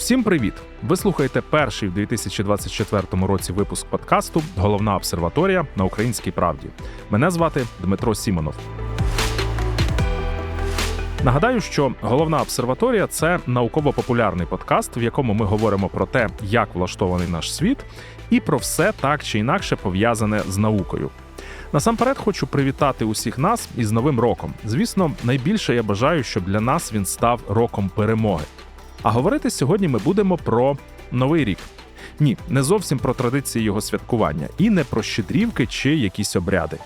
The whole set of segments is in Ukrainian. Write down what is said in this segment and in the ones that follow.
Усім привіт! Ви слухаєте перший в 2024 році випуск подкасту Головна обсерваторія на Українській правді. Мене звати Дмитро Сімонов. Нагадаю, що головна обсерваторія це науково-популярний подкаст, в якому ми говоримо про те, як влаштований наш світ, і про все так чи інакше пов'язане з наукою. Насамперед хочу привітати усіх нас із Новим роком. Звісно, найбільше я бажаю, щоб для нас він став роком перемоги. А говорити сьогодні ми будемо про новий рік. Ні, не зовсім про традиції його святкування, і не про щедрівки чи якісь обряди.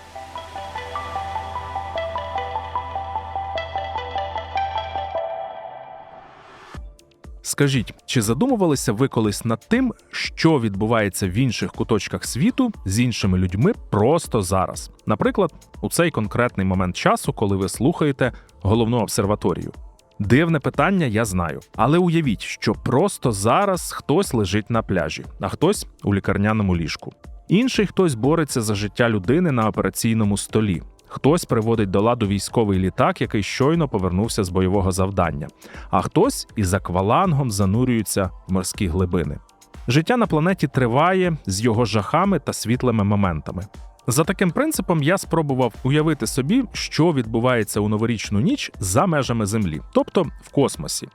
Скажіть, чи задумувалися ви колись над тим, що відбувається в інших куточках світу з іншими людьми просто зараз? Наприклад, у цей конкретний момент часу, коли ви слухаєте головну обсерваторію? Дивне питання, я знаю. Але уявіть, що просто зараз хтось лежить на пляжі, а хтось у лікарняному ліжку. Інший хтось бореться за життя людини на операційному столі. Хтось приводить до ладу військовий літак, який щойно повернувся з бойового завдання, а хтось із аквалангом занурюється в морські глибини. Життя на планеті триває з його жахами та світлими моментами. За таким принципом я спробував уявити собі, що відбувається у новорічну ніч за межами Землі, тобто в космосі,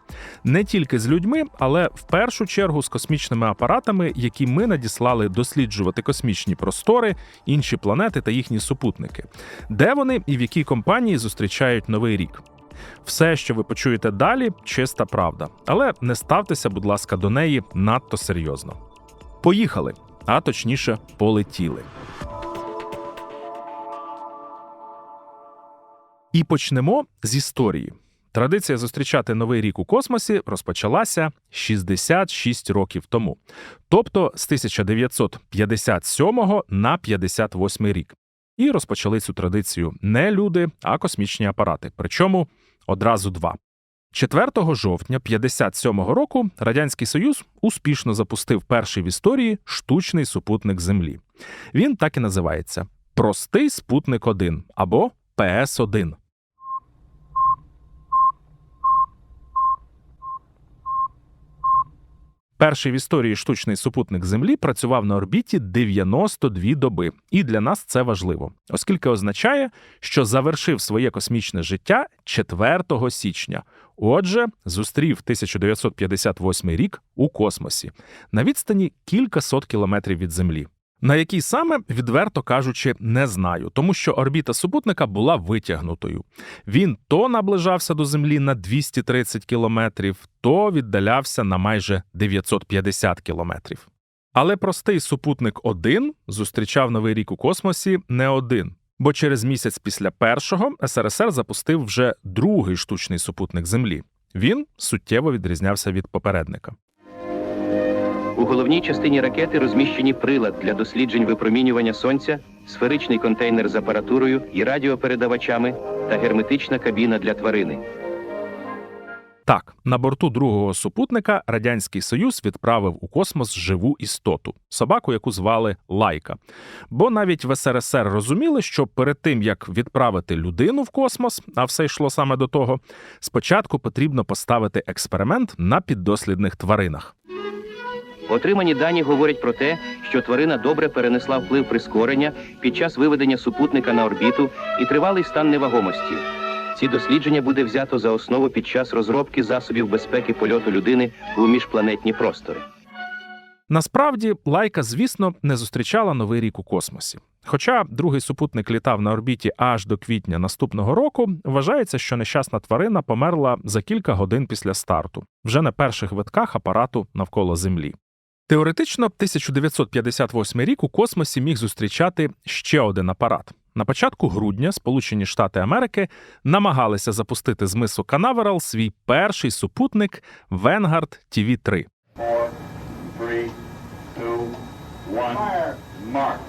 не тільки з людьми, але в першу чергу з космічними апаратами, які ми надіслали досліджувати космічні простори, інші планети та їхні супутники, де вони і в якій компанії зустрічають новий рік. Все, що ви почуєте далі, чиста правда, але не ставтеся, будь ласка, до неї надто серйозно. Поїхали, а точніше, полетіли. І почнемо з історії. Традиція зустрічати новий рік у космосі розпочалася 66 років тому, тобто з 1957 на 58 рік. І розпочали цю традицію не люди, а космічні апарати. Причому одразу два. 4 жовтня 57 року Радянський Союз успішно запустив перший в історії штучний супутник Землі. Він так і називається Простий спутник 1 або ПС-1. Перший в історії штучний супутник Землі працював на орбіті 92 доби, і для нас це важливо, оскільки означає, що завершив своє космічне життя 4 січня. Отже, зустрів 1958 рік у космосі на відстані кілька сот кілометрів від Землі. На якій саме, відверто кажучи, не знаю, тому що орбіта супутника була витягнутою. Він то наближався до Землі на 230 кілометрів, то віддалявся на майже 950 кілометрів. Але простий супутник 1 зустрічав новий рік у космосі не один, бо через місяць після першого СРСР запустив вже другий штучний супутник Землі. Він суттєво відрізнявся від попередника. У головній частині ракети розміщені прилад для досліджень випромінювання сонця, сферичний контейнер з апаратурою і радіопередавачами та герметична кабіна для тварини. Так, на борту другого супутника Радянський Союз відправив у космос живу істоту собаку, яку звали Лайка. Бо навіть в СРСР розуміли, що перед тим як відправити людину в космос, а все йшло саме до того, спочатку потрібно поставити експеримент на піддослідних тваринах. Отримані дані говорять про те, що тварина добре перенесла вплив прискорення під час виведення супутника на орбіту і тривалий стан невагомості. Ці дослідження буде взято за основу під час розробки засобів безпеки польоту людини у міжпланетні простори. Насправді, лайка, звісно, не зустрічала новий рік у космосі. Хоча другий супутник літав на орбіті аж до квітня наступного року, вважається, що нещасна тварина померла за кілька годин після старту, вже на перших витках апарату навколо Землі. Теоретично, 1958 рік у космосі міг зустрічати ще один апарат. На початку грудня Сполучені Штати Америки намагалися запустити з мису Канаверал свій перший супутник Венгард tv 3 four, three, two, one. Mark.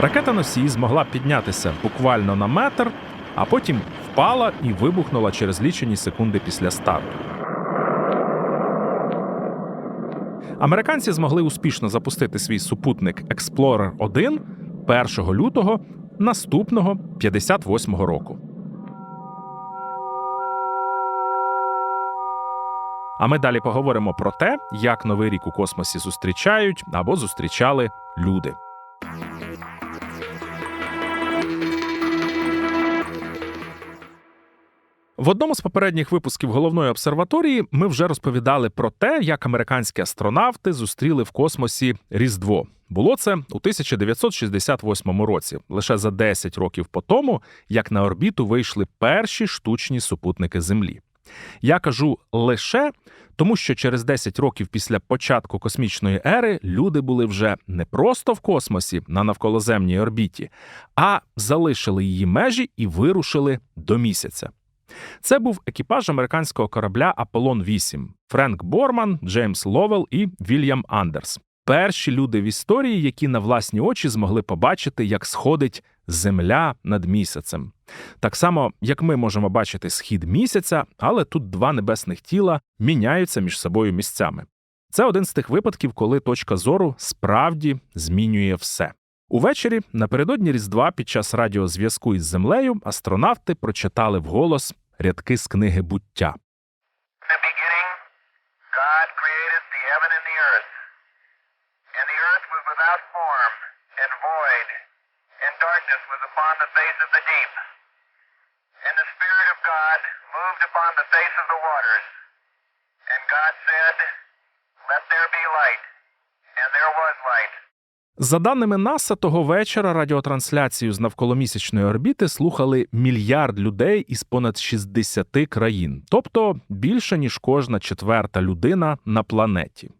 Ракета носій змогла піднятися буквально на метр, а потім впала і вибухнула через лічені секунди після старту. Американці змогли успішно запустити свій супутник Explorer 1 1 лютого наступного 58-го року. А ми далі поговоримо про те, як новий рік у космосі зустрічають або зустрічали люди. В одному з попередніх випусків головної обсерваторії ми вже розповідали про те, як американські астронавти зустріли в космосі Різдво. Було це у 1968 році, лише за 10 років по тому, як на орбіту вийшли перші штучні супутники Землі. Я кажу лише тому, що через 10 років після початку космічної ери люди були вже не просто в космосі на навколоземній орбіті, а залишили її межі і вирушили до місяця. Це був екіпаж американського корабля Аполлон 8 Френк Борман, Джеймс Ловел і Вільям Андерс. Перші люди в історії, які на власні очі змогли побачити, як сходить земля над місяцем. Так само, як ми можемо бачити схід місяця, але тут два небесних тіла міняються між собою місцями. Це один з тих випадків, коли точка зору справді змінює все. Увечері, напередодні Різдва, під час радіозв'язку із землею, астронавти прочитали вголос рядки з книги буття. In the beginning, God created the heaven and the earth. And the earth was without form and void, and darkness was upon the face of the deep. And the Spirit of God moved upon the face of the waters. And God said, Let there be light. And there was light. За даними НАСА, того вечора радіотрансляцію з навколомісячної орбіти слухали мільярд людей із понад 60 країн, тобто більше ніж кожна четверта людина на планеті.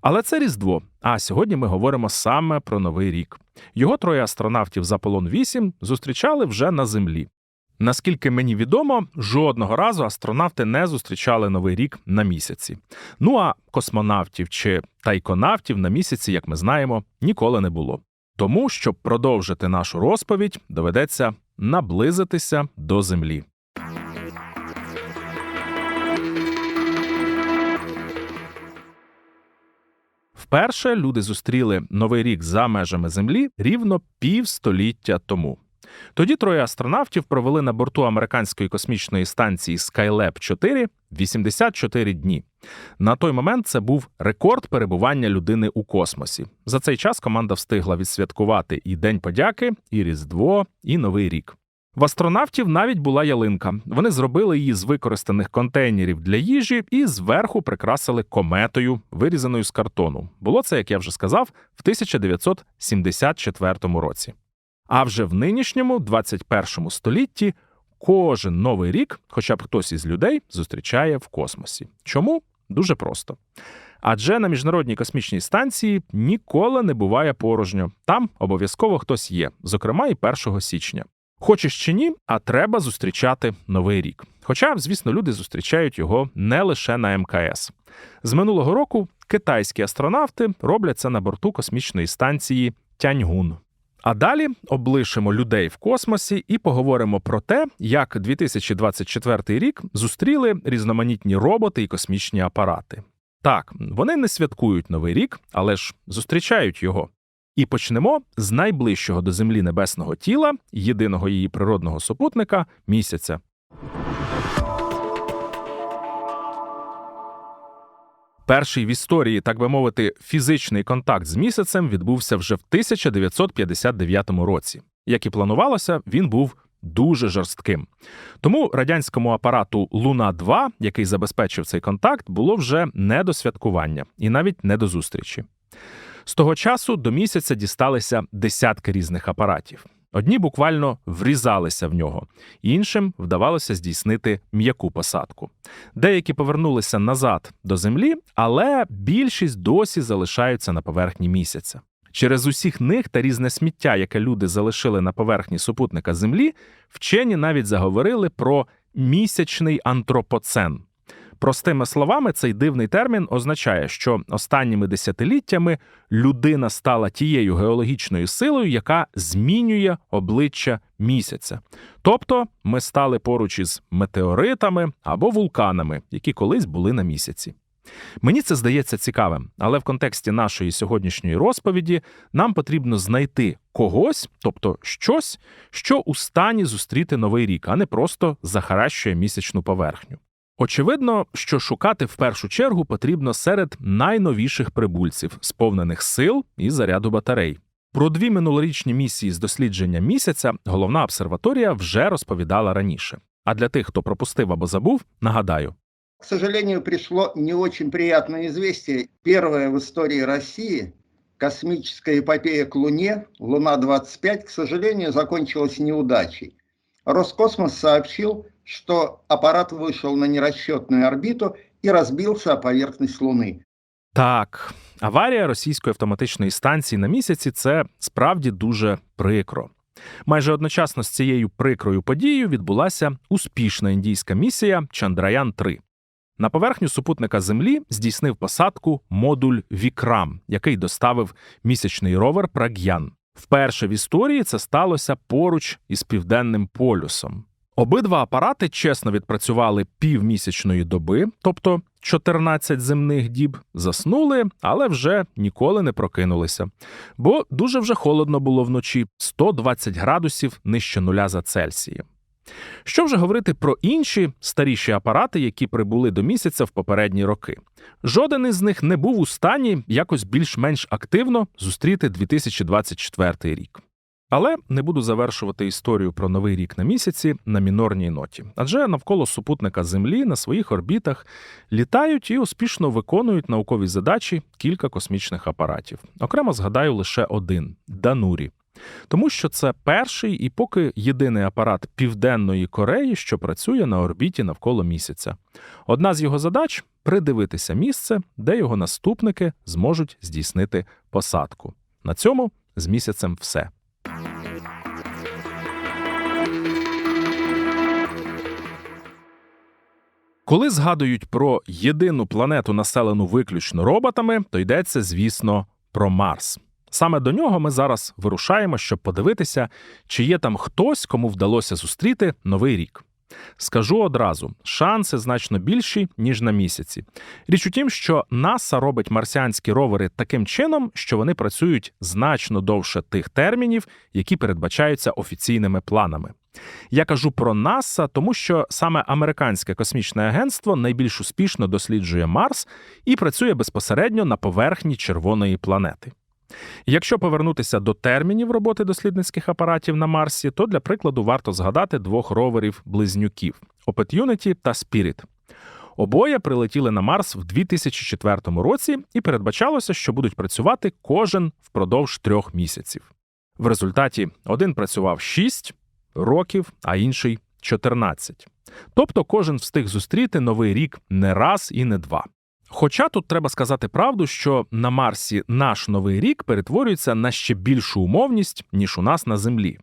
Але це Різдво. А сьогодні ми говоримо саме про Новий рік. Його троє астронавтів Заполон Аполлон 8 зустрічали вже на землі. Наскільки мені відомо, жодного разу астронавти не зустрічали новий рік на місяці. Ну а космонавтів чи тайконавтів на місяці, як ми знаємо, ніколи не було. Тому, щоб продовжити нашу розповідь, доведеться наблизитися до землі. Вперше люди зустріли новий рік за межами землі рівно півстоліття тому. Тоді троє астронавтів провели на борту американської космічної станції Skylab 4 84 дні. На той момент це був рекорд перебування людини у космосі. За цей час команда встигла відсвяткувати і День подяки, і Різдво, і Новий рік. В астронавтів навіть була ялинка. Вони зробили її з використаних контейнерів для їжі і зверху прикрасили кометою, вирізаною з картону. Було це, як я вже сказав, в 1974 році. А вже в нинішньому, 21 столітті, кожен новий рік, хоча б хтось із людей, зустрічає в космосі. Чому? Дуже просто. Адже на міжнародній космічній станції ніколи не буває порожньо. Там обов'язково хтось є, зокрема і 1 січня. Хочеш чи ні, а треба зустрічати новий рік. Хоча, звісно, люди зустрічають його не лише на МКС. З минулого року китайські астронавти роблять це на борту космічної станції Тяньгун. А далі облишимо людей в космосі і поговоримо про те, як 2024 рік зустріли різноманітні роботи і космічні апарати. Так, вони не святкують новий рік, але ж зустрічають його. І почнемо з найближчого до Землі небесного тіла, єдиного її природного супутника місяця. Перший в історії, так би мовити, фізичний контакт з місяцем відбувся вже в 1959 році. Як і планувалося, він був дуже жорстким. Тому радянському апарату Луна 2 який забезпечив цей контакт, було вже не до святкування і навіть не до зустрічі. З того часу до місяця дісталися десятки різних апаратів. Одні буквально врізалися в нього, іншим вдавалося здійснити м'яку посадку. Деякі повернулися назад до землі, але більшість досі залишаються на поверхні місяця. Через усіх них та різне сміття, яке люди залишили на поверхні супутника Землі, вчені навіть заговорили про місячний антропоцен. Простими словами, цей дивний термін означає, що останніми десятиліттями людина стала тією геологічною силою, яка змінює обличчя місяця. Тобто ми стали поруч із метеоритами або вулканами, які колись були на місяці. Мені це здається цікавим, але в контексті нашої сьогоднішньої розповіді нам потрібно знайти когось, тобто щось, що у стані зустріти новий рік, а не просто захаращує місячну поверхню. Очевидно, що шукати в першу чергу потрібно серед найновіших прибульців, сповнених сил і заряду батарей. Про дві минулорічні місії з дослідження місяця головна обсерваторія вже розповідала раніше. А для тих, хто пропустив або забув, нагадаю. К сожалению, пришло не очень приятное известие. Первая в истории России космическая эпопея к Луне, Луна-25, к сожалению, закончилась неудачей. Роскосмос сообщил, что аппарат вышел на нерасчетную орбиту и разбился о поверхность Луны. Так, аварія російської автоматичної станції на місяці це справді дуже прикро. Майже одночасно з цією прикрою подією відбулася успішна індійська місія Чандраян 3 На поверхню супутника Землі здійснив посадку модуль Вікрам, який доставив місячний ровер Праг'ян. Вперше в історії це сталося поруч із південним полюсом. Обидва апарати чесно відпрацювали півмісячної доби, тобто 14 земних діб, заснули, але вже ніколи не прокинулися. Бо дуже вже холодно було вночі 120 градусів нижче нуля за Цельсієм. Що вже говорити про інші старіші апарати, які прибули до місяця в попередні роки? Жоден із них не був у стані якось більш-менш активно зустріти 2024 рік. Але не буду завершувати історію про новий рік на місяці на мінорній ноті, адже навколо супутника Землі на своїх орбітах літають і успішно виконують наукові задачі кілька космічних апаратів. Окремо згадаю лише один Данурі. Тому що це перший і поки єдиний апарат Південної Кореї, що працює на орбіті навколо місяця. Одна з його задач придивитися місце, де його наступники зможуть здійснити посадку. На цьому з місяцем все. Коли згадують про єдину планету, населену виключно роботами, то йдеться, звісно, про Марс. Саме до нього ми зараз вирушаємо, щоб подивитися, чи є там хтось, кому вдалося зустріти новий рік. Скажу одразу: шанси значно більші, ніж на місяці. Річ у тім, що НАСА робить марсіанські ровери таким чином, що вони працюють значно довше тих термінів, які передбачаються офіційними планами. Я кажу про НАСА, тому що саме американське космічне агентство найбільш успішно досліджує Марс і працює безпосередньо на поверхні червоної планети. Якщо повернутися до термінів роботи дослідницьких апаратів на Марсі, то для прикладу варто згадати двох роверів-близнюків Opportunity та Spirit. Обоє прилетіли на Марс в 2004 році і передбачалося, що будуть працювати кожен впродовж трьох місяців. В результаті один працював 6 років, а інший 14. Тобто кожен встиг зустріти новий рік не раз і не два. Хоча тут треба сказати правду, що на Марсі наш новий рік перетворюється на ще більшу умовність, ніж у нас на Землі.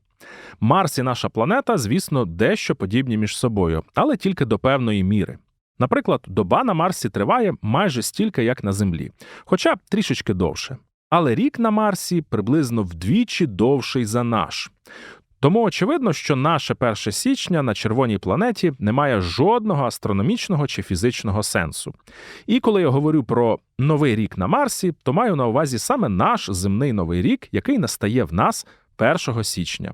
Марс і наша планета, звісно, дещо подібні між собою, але тільки до певної міри. Наприклад, доба на Марсі триває майже стільки, як на Землі, хоча трішечки довше. Але рік на Марсі приблизно вдвічі довший за наш. Тому очевидно, що наше 1 січня на червоній планеті не має жодного астрономічного чи фізичного сенсу. І коли я говорю про новий рік на Марсі, то маю на увазі саме наш земний новий рік, який настає в нас 1 січня.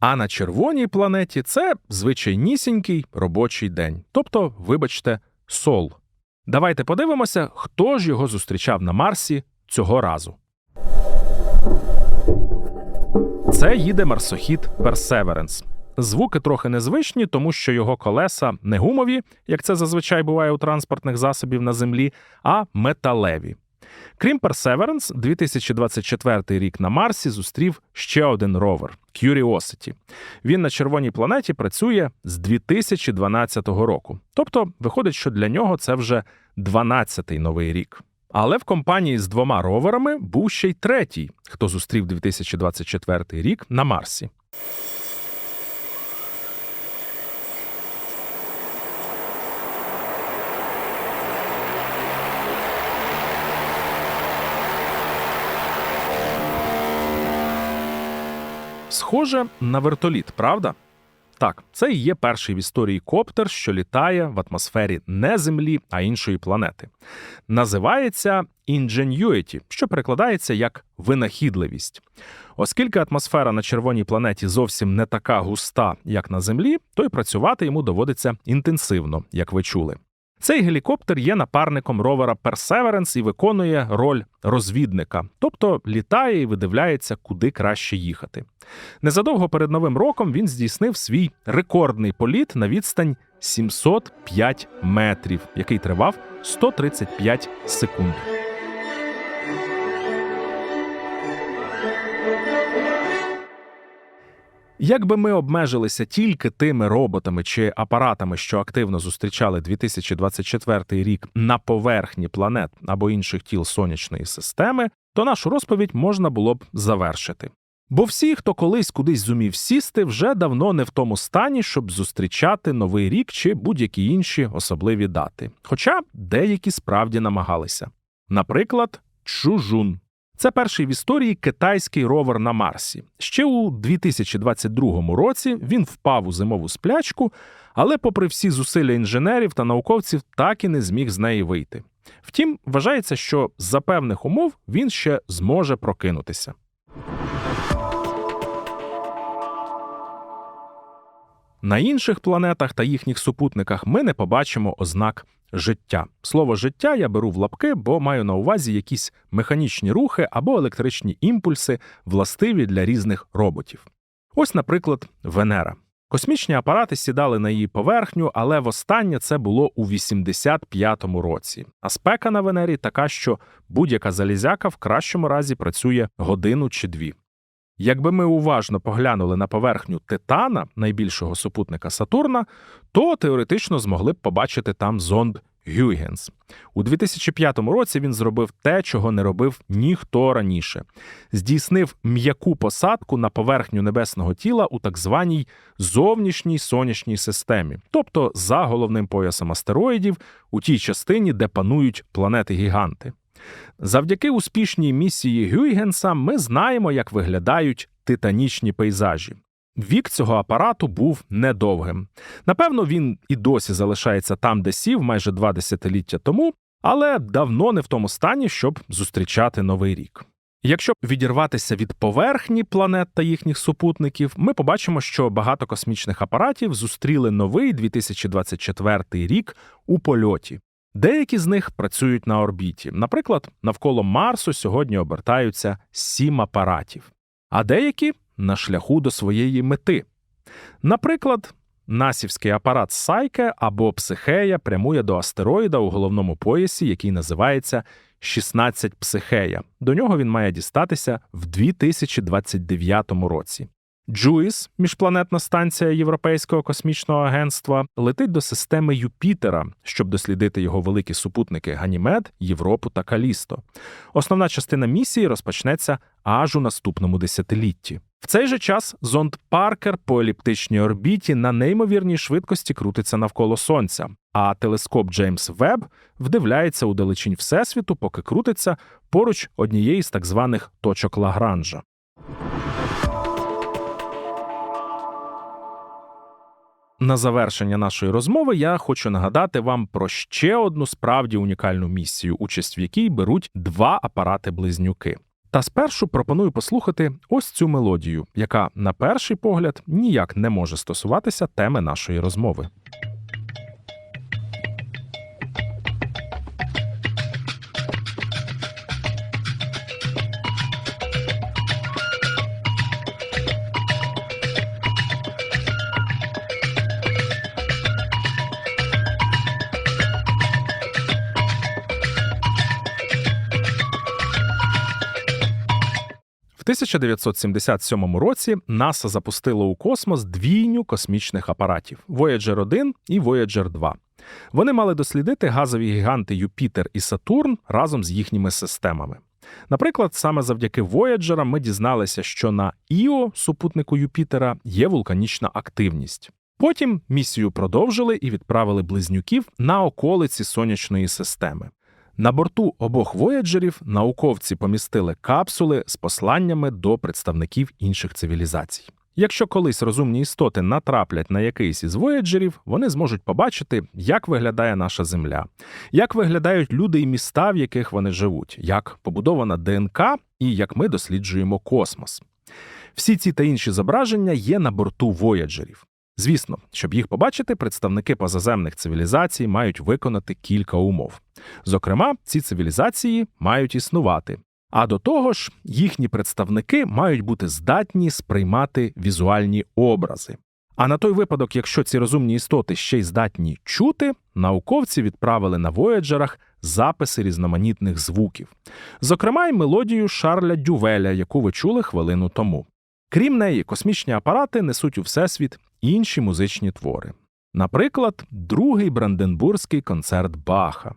А на червоній планеті це звичайнісінький робочий день, тобто, вибачте, сол. Давайте подивимося, хто ж його зустрічав на Марсі цього разу. Це їде марсохід Perseverance. Звуки трохи незвичні, тому що його колеса не гумові, як це зазвичай буває у транспортних засобів на землі, а металеві. Крім Perseverance, 2024 рік на Марсі зустрів ще один ровер Curiosity. Він на червоній планеті працює з 2012 року. Тобто, виходить, що для нього це вже 12-й новий рік. Але в компанії з двома роверами був ще й третій, хто зустрів 2024 рік на Марсі. Схоже на вертоліт, правда? Так, це і є перший в історії коптер, що літає в атмосфері не Землі, а іншої планети. Називається Ingenuity, що перекладається як винахідливість. Оскільки атмосфера на червоній планеті зовсім не така густа, як на Землі, то й працювати йому доводиться інтенсивно, як ви чули. Цей гелікоптер є напарником ровера Perseverance і виконує роль розвідника, тобто літає і видивляється, куди краще їхати. Незадовго перед новим роком він здійснив свій рекордний політ на відстань 705 метрів, який тривав 135 секунд. Якби ми обмежилися тільки тими роботами чи апаратами, що активно зустрічали 2024 рік на поверхні планет або інших тіл сонячної системи, то нашу розповідь можна було б завершити. Бо всі, хто колись кудись зумів сісти, вже давно не в тому стані, щоб зустрічати новий рік чи будь-які інші особливі дати. Хоча деякі справді намагалися. Наприклад, Чужун. Це перший в історії китайський ровер на Марсі. Ще у 2022 році він впав у зимову сплячку, але, попри всі зусилля інженерів та науковців, так і не зміг з неї вийти. Втім, вважається, що за певних умов він ще зможе прокинутися. На інших планетах та їхніх супутниках ми не побачимо ознак життя. Слово життя я беру в лапки, бо маю на увазі якісь механічні рухи або електричні імпульси, властиві для різних роботів. Ось, наприклад, Венера. Космічні апарати сідали на її поверхню, але востаннє це було у 85-му році. А спека на Венері така, що будь-яка залізяка в кращому разі працює годину чи дві. Якби ми уважно поглянули на поверхню Титана, найбільшого супутника Сатурна, то теоретично змогли б побачити там зонд Гюйгенс. У 2005 році він зробив те, чого не робив ніхто раніше: здійснив м'яку посадку на поверхню небесного тіла у так званій зовнішній сонячній системі, тобто за головним поясом астероїдів у тій частині, де панують планети-гіганти. Завдяки успішній місії Гюйгенса ми знаємо, як виглядають титанічні пейзажі. Вік цього апарату був недовгим. Напевно, він і досі залишається там, де сів майже два десятиліття тому, але давно не в тому стані, щоб зустрічати новий рік. Якщо відірватися від поверхні планет та їхніх супутників, ми побачимо, що багато космічних апаратів зустріли новий 2024 рік у польоті. Деякі з них працюють на орбіті. Наприклад, навколо Марсу сьогодні обертаються сім апаратів, а деякі на шляху до своєї мети. Наприклад, насівський апарат Сайке або Психея прямує до астероїда у головному поясі, який називається 16 Психея. До нього він має дістатися в 2029 році. Джуїс, міжпланетна станція Європейського космічного агентства, летить до системи Юпітера, щоб дослідити його великі супутники Ганімед, Європу та Калісто. Основна частина місії розпочнеться аж у наступному десятилітті. В цей же час зонд Паркер по еліптичній орбіті на неймовірній швидкості крутиться навколо Сонця, а телескоп Джеймс Веб вдивляється у далечінь Всесвіту, поки крутиться поруч однієї з так званих точок Лагранжа. На завершення нашої розмови я хочу нагадати вам про ще одну справді унікальну місію, участь в якій беруть два апарати-близнюки. Та спершу пропоную послухати ось цю мелодію, яка на перший погляд ніяк не може стосуватися теми нашої розмови. 1977 році НАСА запустило у космос двійню космічних апаратів Voyager 1 і Voyager 2. Вони мали дослідити газові гіганти Юпітер і Сатурн разом з їхніми системами. Наприклад, саме завдяки Voyager ми дізналися, що на Іо, супутнику Юпітера, є вулканічна активність. Потім місію продовжили і відправили близнюків на околиці сонячної системи. На борту обох вояджерів науковці помістили капсули з посланнями до представників інших цивілізацій. Якщо колись розумні істоти натраплять на якийсь із вояджерів, вони зможуть побачити, як виглядає наша Земля, як виглядають люди і міста, в яких вони живуть, як побудована ДНК і як ми досліджуємо космос. Всі ці та інші зображення є на борту вояджерів. Звісно, щоб їх побачити, представники позаземних цивілізацій мають виконати кілька умов. Зокрема, ці цивілізації мають існувати. А до того ж, їхні представники мають бути здатні сприймати візуальні образи. А на той випадок, якщо ці розумні істоти ще й здатні чути, науковці відправили на вояджерах записи різноманітних звуків, зокрема й мелодію Шарля Дювеля, яку ви чули хвилину тому. Крім неї, космічні апарати несуть у всесвіт інші музичні твори. Наприклад, другий Бранденбурзький концерт Баха.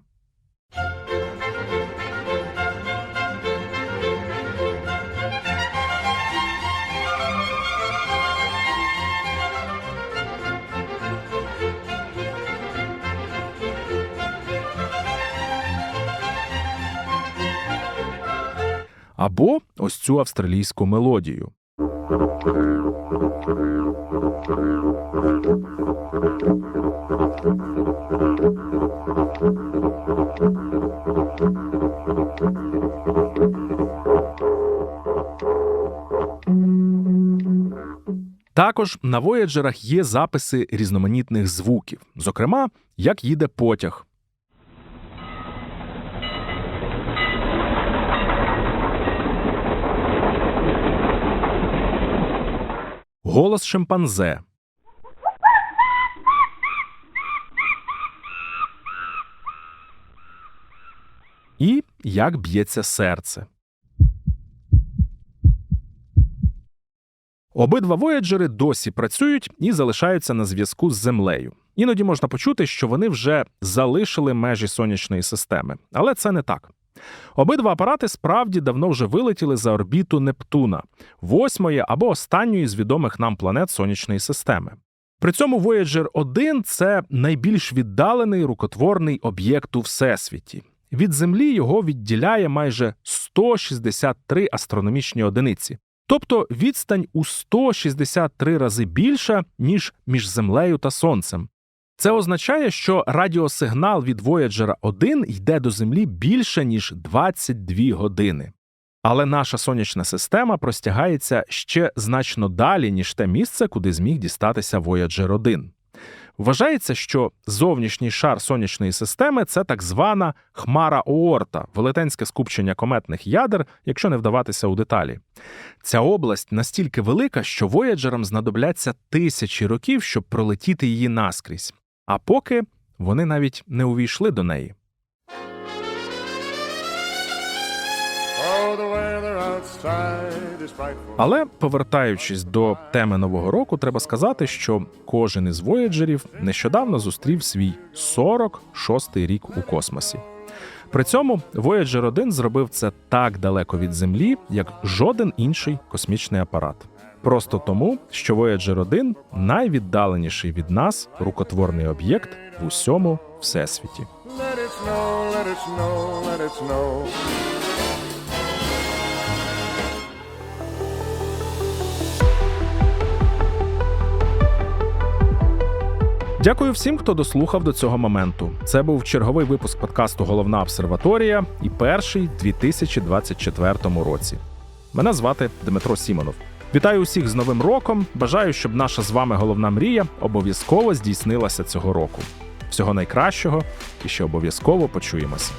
Або ось цю австралійську мелодію. Також на вояджерах є записи різноманітних звуків, зокрема, як їде потяг. Голос шимпанзе. І як б'ється серце. Обидва вояджери досі працюють і залишаються на зв'язку з Землею. Іноді можна почути, що вони вже залишили межі сонячної системи, але це не так. Обидва апарати справді давно вже вилетіли за орбіту Нептуна, восьмої або останньої з відомих нам планет сонячної системи. При цьому Voyager 1 – це найбільш віддалений рукотворний об'єкт у всесвіті. Від Землі його відділяє майже 163 астрономічні одиниці, тобто відстань у 163 рази більша, ніж між Землею та Сонцем. Це означає, що радіосигнал від Voyager 1 йде до Землі більше, ніж 22 години. Але наша сонячна система простягається ще значно далі, ніж те місце, куди зміг дістатися Voyager 1. Вважається, що зовнішній шар сонячної системи це так звана хмара Оорта, велетенське скупчення кометних ядер, якщо не вдаватися у деталі. Ця область настільки велика, що вояджерам знадобляться тисячі років, щоб пролетіти її наскрізь. А поки вони навіть не увійшли до неї. Oh. Але повертаючись до теми нового року, треба сказати, що кожен із вояджерів нещодавно зустрів свій 46-й рік у космосі. При цьому Voyager 1 зробив це так далеко від Землі, як жоден інший космічний апарат. Просто тому, що Voyager 1 найвіддаленіший від нас рукотворний об'єкт в усьому всесвіті. Let it snow, let it snow, let it snow. Дякую всім, хто дослухав до цього моменту. Це був черговий випуск подкасту Головна обсерваторія і перший у 2024 році. Мене звати Дмитро Сімонов. Вітаю усіх з Новим роком. Бажаю, щоб наша з вами головна мрія обов'язково здійснилася цього року. Всього найкращого і ще обов'язково почуємося.